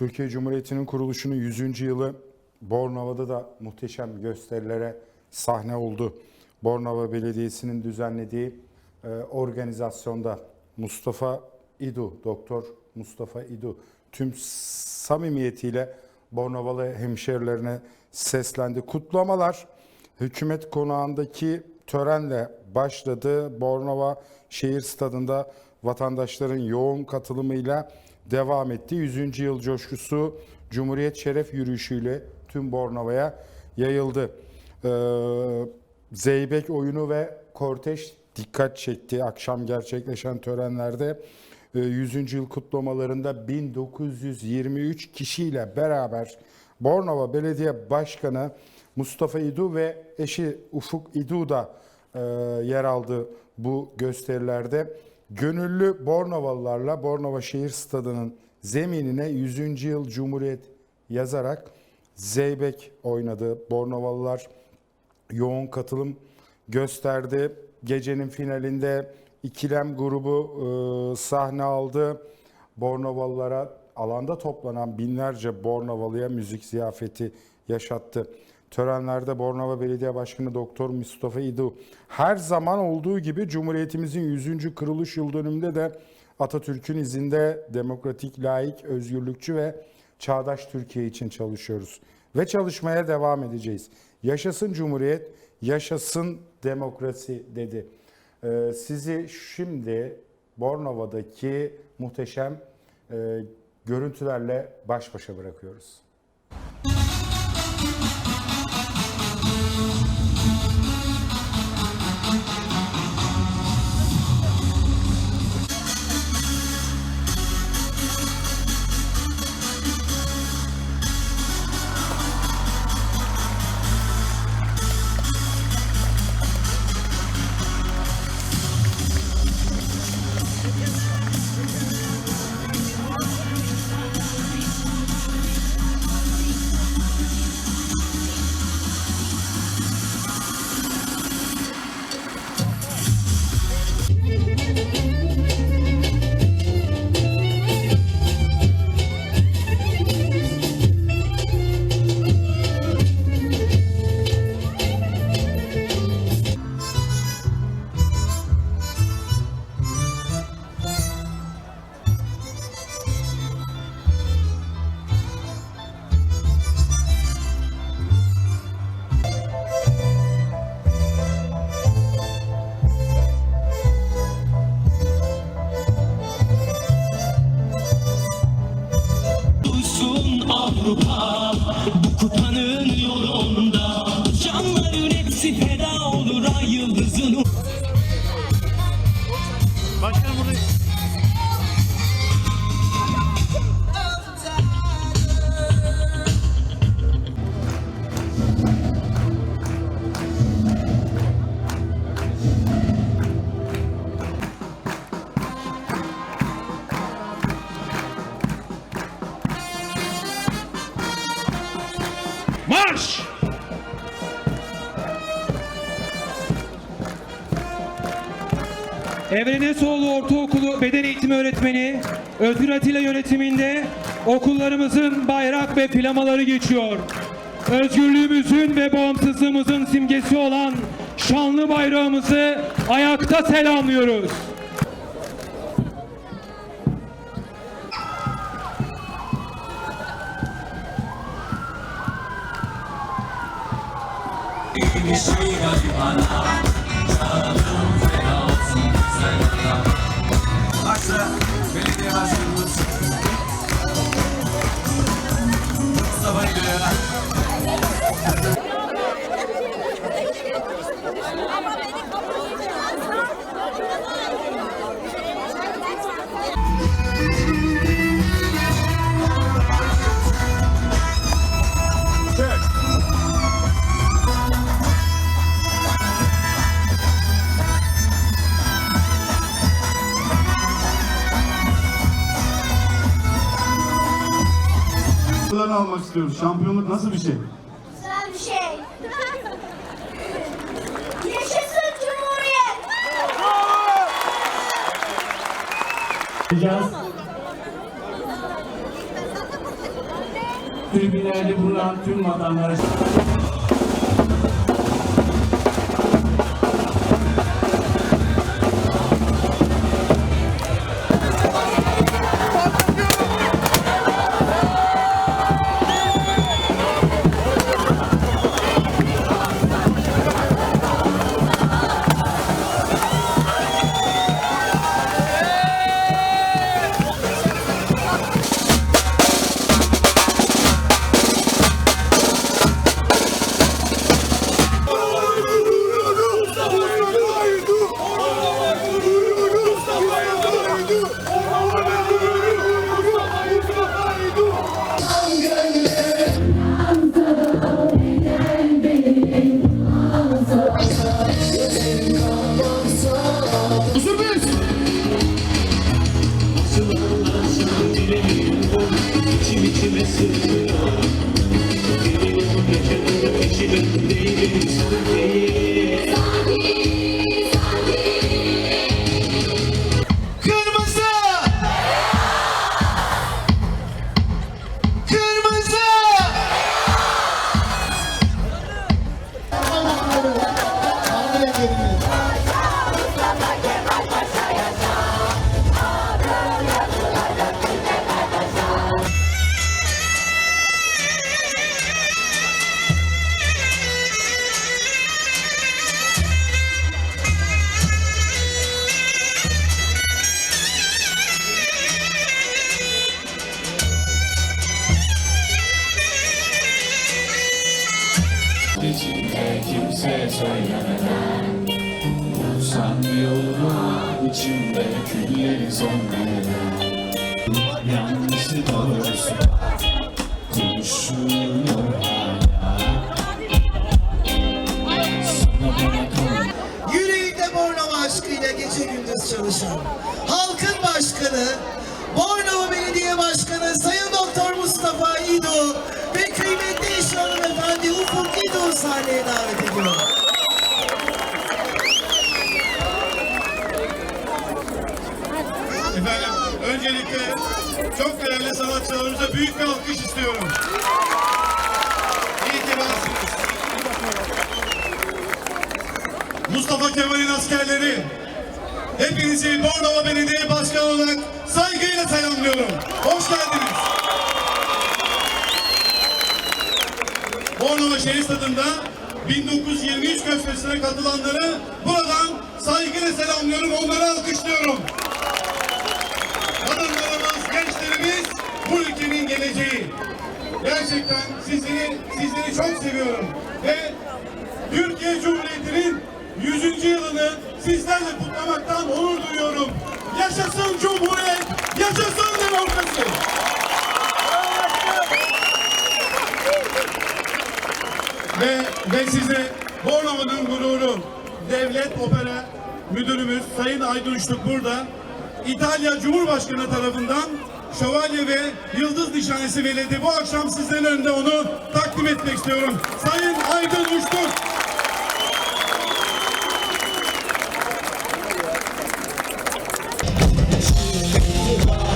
Türkiye Cumhuriyeti'nin kuruluşunun 100. yılı Bornova'da da muhteşem gösterilere sahne oldu. Bornova Belediyesi'nin düzenlediği e, organizasyonda Mustafa İdu, Doktor Mustafa İdu tüm samimiyetiyle Bornovalı hemşerilerine seslendi. Kutlamalar hükümet konağındaki törenle başladı. Bornova Şehir Stadı'nda vatandaşların yoğun katılımıyla devam etti. 100. yıl coşkusu Cumhuriyet Şeref yürüyüşüyle tüm Bornova'ya yayıldı. Ee, Zeybek oyunu ve korteş dikkat çekti. Akşam gerçekleşen törenlerde e, 100. yıl kutlamalarında 1923 kişiyle beraber Bornova Belediye Başkanı Mustafa İdu ve eşi Ufuk İdu da e, yer aldı bu gösterilerde. Gönüllü Bornovalılarla Bornova Şehir Stadı'nın zeminine 100. yıl Cumhuriyet yazarak Zeybek oynadı. Bornovalılar yoğun katılım gösterdi. Gecenin finalinde ikilem grubu e, sahne aldı. Bornovalılara alanda toplanan binlerce Bornovalıya müzik ziyafeti yaşattı. Törenlerde Bornova Belediye Başkanı Doktor Mustafa İdu her zaman olduğu gibi Cumhuriyetimizin 100. kuruluş yıl dönümünde de Atatürk'ün izinde demokratik, laik, özgürlükçü ve çağdaş Türkiye için çalışıyoruz. Ve çalışmaya devam edeceğiz. Yaşasın Cumhuriyet, yaşasın demokrasi dedi. Ee, sizi şimdi Bornova'daki muhteşem e, görüntülerle baş başa bırakıyoruz. Avrupa bu kupanın yolunda Marş! Evren Esoğlu Ortaokulu Beden Eğitimi Öğretmeni Özgür Atilla yönetiminde okullarımızın bayrak ve flamaları geçiyor. Özgürlüğümüzün ve bağımsızlığımızın simgesi olan şanlı bayrağımızı ayakta selamlıyoruz. Yıllarını almak istiyoruz. Şampiyonluk nasıl bir şey? Güzel bir şey. Yaşasın Cumhuriyet! Diyeceğiz. tribünlerde bulunan tüm Kimse söylemeden Bulsan içimde külleri sönmeden Yanlışı doğrusu konuşuyor aşkıyla gece gündüz çalışan halkın başkanı Bornova Belediye Başkanı Sayın sahneye davet ediyorum. Efendim öncelikle çok değerli sanatçılarımıza büyük bir alkış istiyorum. İyi ki varsınız. Mustafa Kemal'in askerleri hepinizi Bornova Belediye Başkanı olarak saygıyla selamlıyorum. Hoş geldiniz. Bornova Şehir Stadı'nda 1923 gösterisine katılanları buradan saygıyla selamlıyorum. Onları alkışlıyorum. Kadınlarımız, gençlerimiz bu ülkenin geleceği. Gerçekten sizleri, sizleri çok seviyorum. Ve Türkiye Cumhuriyeti'nin 100. yılını sizlerle kutlamaktan onur duyuyorum. Yaşasın Cumhuriyet, yaşasın demokrasi. Ve, size Bornova'nın gururu, Devlet Opera Müdürümüz Sayın Aydın Uçtuk burada. İtalya Cumhurbaşkanı tarafından şövalye ve yıldız nişanesi verildi. Bu akşam sizlerin önünde onu takdim etmek istiyorum. Sayın Aydın Uçtuk. Gökyüzünden bir